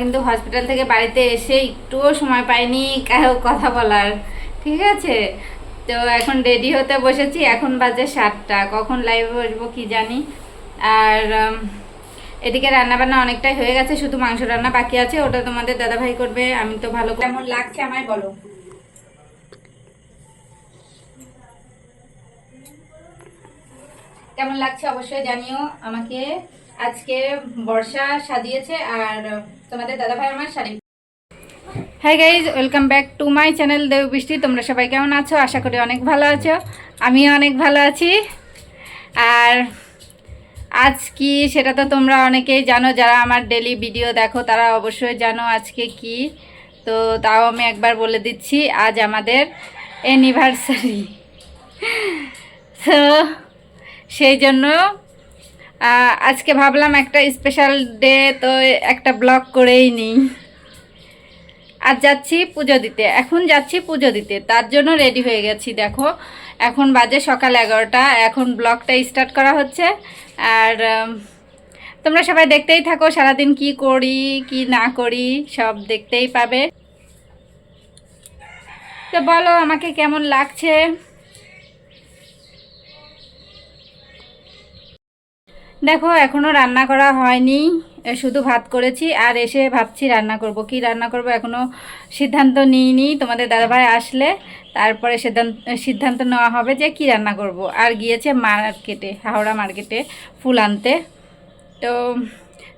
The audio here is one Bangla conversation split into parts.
কিন্তু হসপিটাল থেকে বাড়িতে এসে একটুও সময় পাইনি কথা বলার। ঠিক আছে? তো এখন রেডি হতে বসেছি, এখন বাজে সাতটা। কখন লাইভে বসবো কি জানি? আর এদিকে রান্না বান্না অনেকটাই হয়ে গেছে, শুধু মাংস রান্না বাকি আছে, ওটা তোমাদের দাদাভাই করবে, আমি তো ভালো কেমন লাগছে আমায় বলো? কেমন লাগছে অবশ্যই জানিও আমাকে। আজকে বর্ষা সাজিয়েছে, আর তোমাদের দাদাভাই আমার sari. Guys welcome back to my channel Deb Brishti তোমরা সবাই কেমন আছো? আশা করি অনেক ভালো আছো। আমিও অনেক ভালো আছি। আর আজ কি সেটা তো তোমরা অনেকেই জানো, যারা আমার ডেলি ভিডিও দেখো, তারা অবশ্যই জানো আজকে কি। তো তাও আমি একবার বলে দিচ্ছি, আজ আমাদের অ্যানিভার্সারি তো সেই জন্য আজকে ভাবলাম একটা স্পেশাল ডে তো একটা ব্লগ করেই নিই। আর যাচ্ছি পুজো দিতে। এখন যাচ্ছি পুজো দিতে। তার জন্য রেডি হয়ে গেছি, দেখো। এখন বাজে সকাল এগারোটা। এখন ব্লগটা স্টার্ট করা হচ্ছে। আর তোমরা সবাই দেখতেই থাকো সারাদিন কি করি, কি না করি, সব দেখতেই পাবে। তো বলো, আমাকে কেমন লাগছে? দেখো, এখনও রান্না করা হয়নি। শুধু ভাত করেছি, আর এসে ভাবছি রান্না করব। কি রান্না করব এখনও সিদ্ধান্ত নিইনি। তোমাদের দাদাভাই আসলে তারপরে সিদ্ধান্ত সিদ্ধান্ত নেওয়া হবে যে কি রান্না করব। আর গিয়েছে মার্কেটে, হাওড়া মার্কেটে ফুল আনতে। তো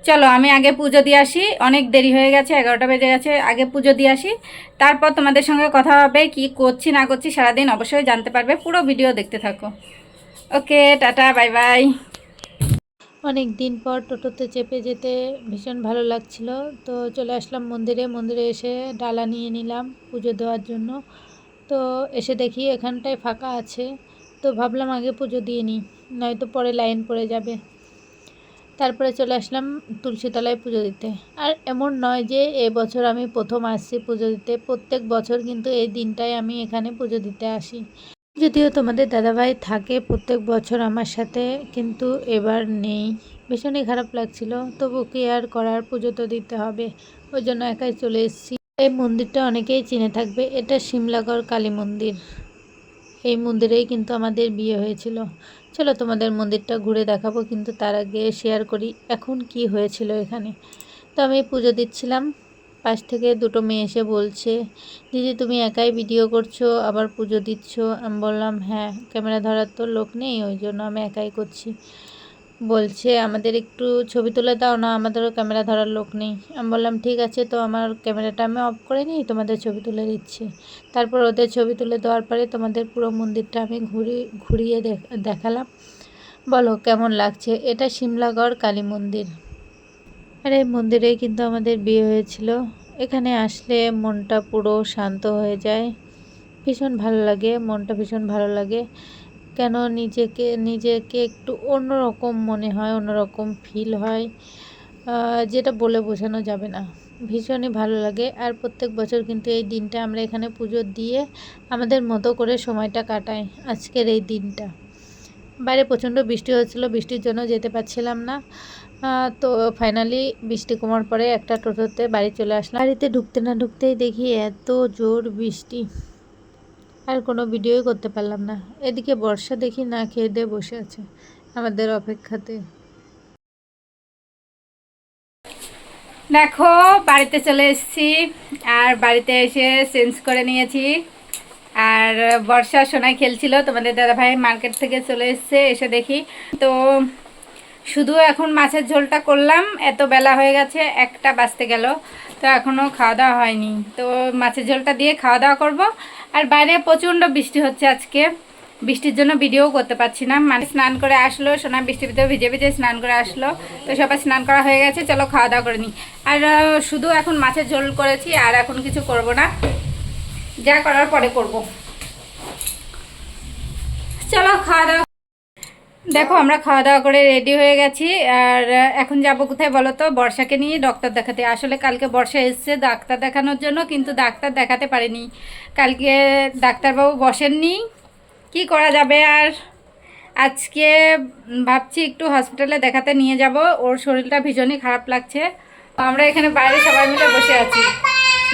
চলো, আমি আগে পুজো দিয়ে আসি। অনেক দেরি হয়ে গেছে, এগারোটা বেজে গেছে, আগে পুজো দিয়ে আসি। তারপর তোমাদের সঙ্গে কথা হবে, কি করছি, না করছি, সারাদিন অবশ্যই জানতে পারবে। পুরো ভিডিও দেখতে থাকো। Okay, tata, bye bye. অনেক দিন পর টোটোতে চেপে যেতে ভীষণ ভালো লাগছিল। তো চলে আসলাম মন্দিরে। মন্দিরে এসে ডালা নিয়ে নিলাম পুজো দেওয়ার জন্য। তো এসে দেখি এখানটায় ফাঁকা আছে। তো ভাবলাম আগে পুজো দিয়ে নিই, নয়তো পরে লাইন পড়ে যাবে। তারপরে চলে আসলাম তুলসীতলায় পুজো দিতে। আর এমন নয় যে এবছর আমি প্রথম আসছি পুজো দিতে। প্রত্যেক বছর কিন্তু এই দিনটায় আমি এখানে পুজো দিতে আসি। যদিও তোমাদের দাদাভাই থাকে প্রত্যেক বছর আমার সাথে, কিন্তু এবার নেই। ভীষণই খারাপ লাগছিল। তবু কি আর করার? পুজো তো দিতে হবে। ওই জন্য একাই চলে এসেছি। এই মন্দিরটা অনেকেই চিনে থাকবে। এটা শিমলাগড় কালী মন্দির। এই মন্দিরেই কিন্তু আমাদের বিয়ে হয়েছিল। চলো তোমাদের মন্দিরটা ঘুরে দেখাবো, কিন্তু তার আগে শেয়ার করি এখন কি হয়েছিল এখানে। তো আমি পুজো দিচ্ছিলাম। পাশ থেকে দুটো মেয়ে এসে বলছে, দিদি, তুমি একাই ভিডিও করছ, আবার পুজো দিচ্ছ? আমি বললাম হ্যাঁ ক্যামেরা ধরার তো লোক নেই, ওই জন্য আমি একাই করছি। বলছে, আমাদের একটু ছবি তুলে দাও না, আমাদেরও ক্যামেরা ধরার লোক নেই। আমি বললাম, ঠিক আছে, তো আমার ক্যামেরাটা আমি অফ করে নিই, তোমাদের ছবি তুলে দিচ্ছি। তারপর ওদের ছবি তুলে দেওয়ার পরে তোমাদের পুরো মন্দিরটা আমি ঘুরি, ঘুরিয়ে দেখ- দেখালাম। বলো, কেমন লাগছে? এটা শিমলাগড় কালী মন্দির। আর এই মন্দিরেই কিন্তু আমাদের বিয়ে হয়েছিল। এখানে আসলে মনটা পুরো শান্ত হয়ে যায়। ভীষণ ভালো লাগে, মনটা ভীষণ ভালো লাগে। কেন নিজেকে নিজেকে একটু অন্যরকম মনে হয়, অন্যরকম ফিল হয় যেটা বলে বোঝানো যাবে না। ভীষণই ভালো লাগে। আর প্রত্যেক বছর কিন্তু এই দিনটা আমরা এখানে পুজো দিয়ে আমাদের মতো করে সময়টা কাটাই আজকের এই দিনটা। বাইরে প্রচণ্ড বৃষ্টি হচ্ছিল, বৃষ্টির জন্য যেতে পারছিলাম না। তো ফাইনালি বৃষ্টি কমার পরে একটা টোটোতে বাড়ি চলে আসলাম। বাড়িতে ঢুকতে না ঢুকতেই দেখি এত জোর বৃষ্টি। আর কোনো ভিডিওই করতে পারলাম না। এদিকে বর্ষা দেখি না খেয়ে দিয়ে বসে আছে আমাদের অপেক্ষাতে। দেখো, বাড়িতে চলে এসেছি আর বাড়িতে এসে চেঞ্জ করে নিয়েছি। আর বর্ষা সোনায় খেলছিল, তোমাদের দাদাভাই মার্কেট থেকে চলে এসছে, এসে দেখি। তো শুধু এখন মাছের ঝোলটা করলাম, এত বেলা হয়ে গেছে, একটা বাঁচতে গেল, তো এখনও খাওয়া দাওয়া হয়নি। তো মাছের ঝোলটা দিয়ে খাওয়া দাওয়া করব। আর বাইরে প্রচণ্ড বৃষ্টি হচ্ছে আজকে, বৃষ্টির জন্য ভিডিও করতে পারছি না। মানে স্নান করে আসলো, সোনা বৃষ্টির ভিতরে ভিজে ভিজে স্নান করে আসলো, তো সবাই স্নান করা হয়ে গেছে, চলো খাওয়া দাওয়া করে নিই আর শুধু এখন মাছের ঝোল করেছি, আর এখন কিছু করব না। যা করার পরে করব। চলো খাওয়া দাওয়া দেখো, আমরা খাওয়া দাওয়া করে রেডি হয়ে গেছি। আর এখন যাব কোথায় বলো তো? বর্ষাকে নিয়ে ডক্টর দেখাতে। আসলে কালকে বর্ষা এসছে ডাক্তার দেখানোর জন্য, কিন্তু ডাক্তার দেখাতে পারিনি। কালকে ডাক্তারবাবু বসেননি। কি করা যাবে আর? আজকে ভাবছি একটু হসপিটালে দেখাতে নিয়ে যাব। ওর শরীরটা ভীষণই খারাপ লাগছে। আমরা এখানে বাইরে সবাই মিলে বসে আছি।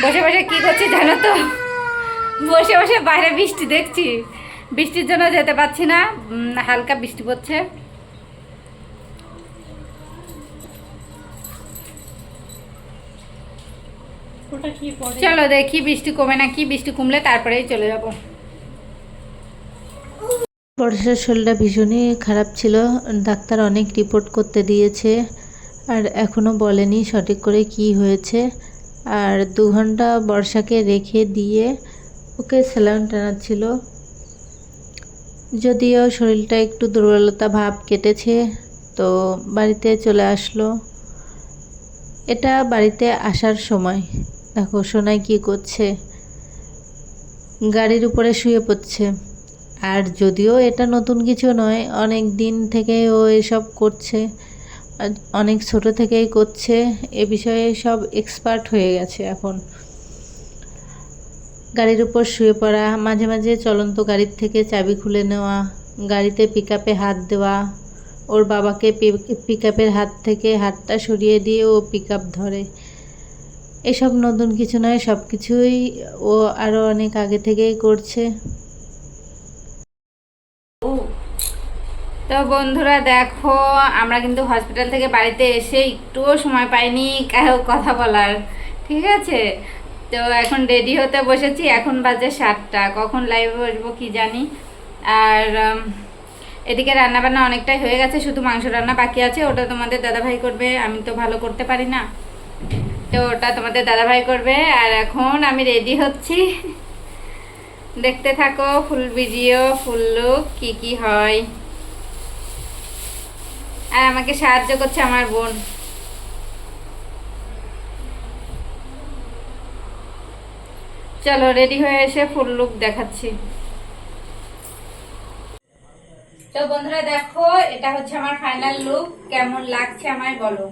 বসে বসে কি করছি জানো তো? বসে বসে বাইরে বৃষ্টি দেখছি। বৃষ্টির জন্য যেতে পারছি না। হালকা বৃষ্টি পড়ছে। ওটা কি পরে চলো দেখি বৃষ্টি কমে নাকি বৃষ্টি কমলে তারপরেই চলে যাব। বর্ষার শরীরটা ভীষণই খারাপ ছিল। ডাক্তার অনেক রিপোর্ট করতে দিয়েছে আর এখনও বলেনি সঠিক করে কি হয়েছে। আর দু ঘণ্টা বর্ষাকে রেখে দিয়ে ওকে স্যালাইন টানাচ্ছিল। যদিও শরীরটা একটু দুর্বলতা ভাব কেটেছে, তো বাড়িতে চলে আসলো। এটা বাড়িতে আসার সময়। দেখো, সোনাই কী করছে? গাড়ির উপরে শুয়ে পড়ছে। আর যদিও এটা নতুন কিছু নয়, অনেক দিন থেকে ও এসব করছে, অনেক ছোট থেকেই করছে, এ বিষয়ে সব এক্সপার্ট হয়ে গেছে এখন। গাড়ির উপর শুয়ে পড়া, মাঝে মাঝে চলন্ত গাড়ির থেকে চাবি খুলে নেওয়া, গাড়িতে পিক হাত দেওয়া, ওর বাবাকে পিক হাত থেকে হাতটা সরিয়ে দিয়ে ও পিক ধরে। এসব নতুন কিছু নয় সব কিছুই ও আরও অনেক আগে থেকেই করছে। তো বন্ধুরা দেখো, আমরা কিন্তু হসপিটাল থেকে বাড়িতে এসে একটুও সময় পাইনি কথা বলার। ঠিক আছে? তো এখন রেডি হতে বসেছি, এখন বাজে সাতটা। কখন লাইভে বসবো কি জানি? আর এদিকে রান্নাবান্না অনেকটাই হয়ে গেছে, শুধু মাংস রান্না বাকি আছে, ওটা তোমাদের দাদাভাই করবে, আমি তো ভালো করতে পারি না। তো ওটা তোমাদের দাদাভাই করবে, আর এখন আমি রেডি হচ্ছি। দেখতে থাকো ফুল ভিডিও ফুল লুক কী কী হয়। আর আমাকে সাহায্য করছে আমার বোন। চলো রেডি হয়ে এসে ফুল লুক দেখাচ্ছি। তো বন্ধুরা, দেখো, এটা হচ্ছে আমার ফাইনাল লুক কেমন লাগছে আমায় বলো?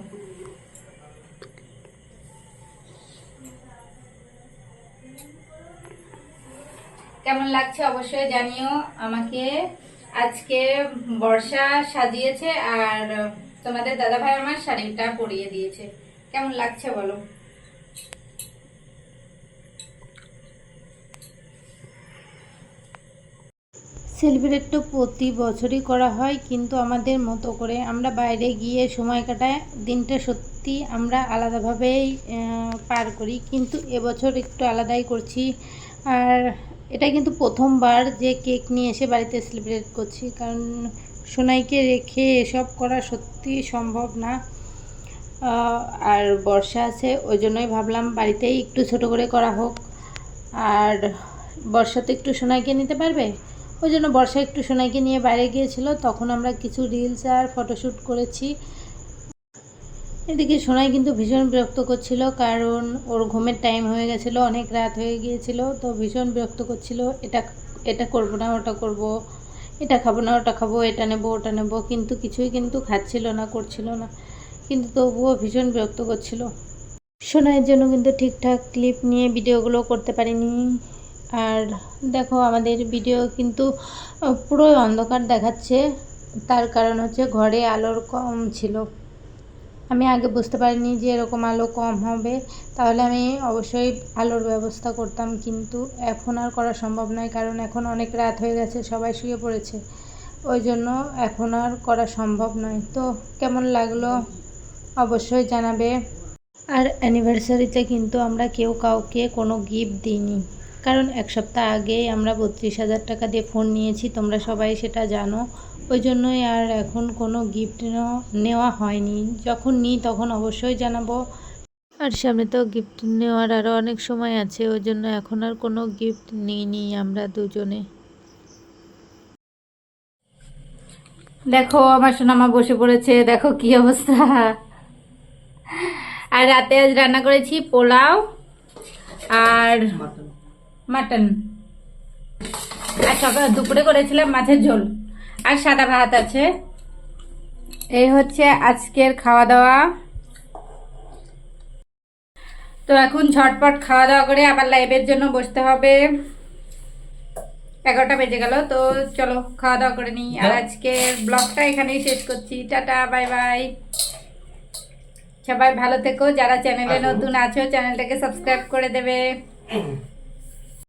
কেমন লাগছে অবশ্যই জানিও আমাকে। আজকে বর্ষা সাজিয়েছে আর তোমাদের দাদাভাই আমার শাড়িটা পরিয়ে দিয়েছে। কেমন লাগছে বলো? সেলিব্রেট তো প্রতি বছরই করা হয়, কিন্তু আমাদের মতো করে আমরা বাইরে গিয়ে সময় কাটায়, দিনটা সত্যি আমরা আলাদাভাবেই পার করি। কিন্তু এবছর একটু আলাদাই করছি। আর এটা কিন্তু প্রথমবার যে কেক নিয়ে এসে বাড়িতে সেলিব্রেট করছি, কারণ সোনাইকে রেখে এসব করা সত্যি সম্ভব না। আর বর্ষা আছে, ওই জন্যই ভাবলাম বাড়িতেই একটু ছোট করে করা হোক। আর বর্ষা তো একটু সোনাইকে নিতে পারবে? ওই জন্য বর্ষা একটু সোনাইকে নিয়ে বাইরে গিয়েছিল, তখন আমরা কিছু রিলস আর ফটোশ্যুট করেছি। এদিকে সোনাই কিন্তু ভীষণ বিরক্ত করছিল, কারণ ওর ঘুমের টাইম হয়ে গেছিল, অনেক রাত হয়ে গিয়েছিল, তো ভীষণ বিরক্ত করছিল, এটা এটা করব না, ওটা করব, এটা খাব না, ওটা খাব, এটা নেব, ওটা নেব, কিন্তু কিছুই কিন্তু খাচ্ছিল না, করছিল না। কিন্তু তবুও ভীষণ বিরক্ত করছিল। সোনাইয়ের জন্য কিন্তু ঠিকঠাক ক্লিপ নিয়ে ভিডিওগুলো করতে পারিনি। আর দেখো আমাদের ভিডিও কিন্তু পুরোই অন্ধকার দেখাচ্ছে। তার কারণ হচ্ছে ঘরে আলোর কম ছিল। আমি আগে বুঝতে পারিনি যে এরকম আলো কম হবে। তাহলে আমি অবশ্যই আলোর ব্যবস্থা করতাম, কিন্তু এখন আর করা সম্ভব নয়, কারণ এখন অনেক রাত হয়ে গেছে, সবাই শুয়ে পড়েছে। ওই জন্য এখন আর করা সম্ভব নয়। তো কেমন লাগল অবশ্যই জানাবে। আর অ্যানিভার্সারিতে কিন্তু আমরা কেউ কাউকে কোনো গিফট দিইনি। কারণ এক সপ্তাহ আগেই আমরা বত্রিশ হাজার টাকা দিয়ে ফোন নিয়েছি, তোমরা সবাই সেটা জানো। ওই জন্যই আর এখন কোনো গিফট নেওয়া হয়নি। যখন নিই তখন অবশ্যই জানাব। আর সামনে তো গিফট নেওয়ার আরও অনেক সময় আছে, ওই জন্য এখন আর কোনো গিফট নিইনি আমরা দুজনে। দেখো, আমার সোনামা বসে পড়েছে, দেখো কি অবস্থা। আর রাতে আজ রান্না করেছি পোলাও আর মাটন। আর সকাল দুপুরে করেছিলাম মাছের ঝোল। আর সাদা ভাত আছে। এই হচ্ছে আজকের খাওয়া দাওয়া তো এখন ঝটপট খাওয়া দাওয়া করে আবার লাইভের জন্য বসতে হবে। এগারোটা বেজে গেল তো চলো খাওয়া দাওয়া করে নিই। আর আজকের ব্লগটা এখানেই শেষ করছি। টাটা বাই বাই সবাই ভালো থেকো। যারা চ্যানেলে নতুন আছো চ্যানেলটাকে সাবস্ক্রাইব করে দেবে।